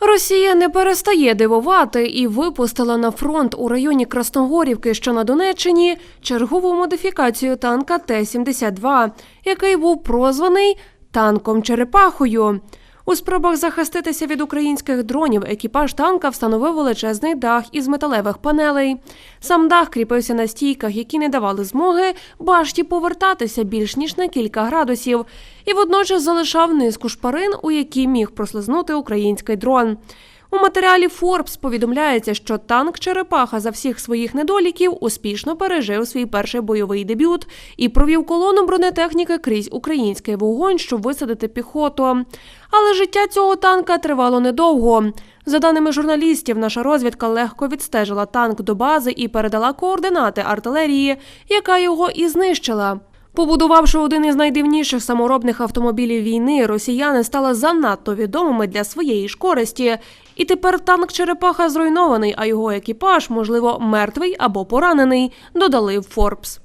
Росія не перестає дивувати і випустила на фронт у районі Красногорівки, що на Донеччині, чергову модифікацію танка Т-72, який був прозваний танком Черепахою. У спробах захиститися від українських дронів екіпаж танка встановив величезний дах із металевих панелей. Сам дах кріпився на стійках, які не давали змоги башті повертатися більш ніж на кілька градусів, і водночас залишав низку шпарин, у які міг прослизнути український дрон. У матеріалі Forbes повідомляється, що танк Черепаха за всіх своїх недоліків успішно пережив свій перший бойовий дебют і провів колону бронетехніки крізь український вогонь, щоб висадити піхоту. Але життя цього танка тривало недовго. За даними журналістів, наша розвідка легко відстежила танк до бази і передала координати артилерії, яка його і знищила. Побудувавши один із найдивніших саморобних автомобілів війни, росіяни стали занадто відомими для своєї ж користі. І тепер танк Черепаха зруйнований, а його екіпаж, можливо, мертвий або поранений, додали в Форбс.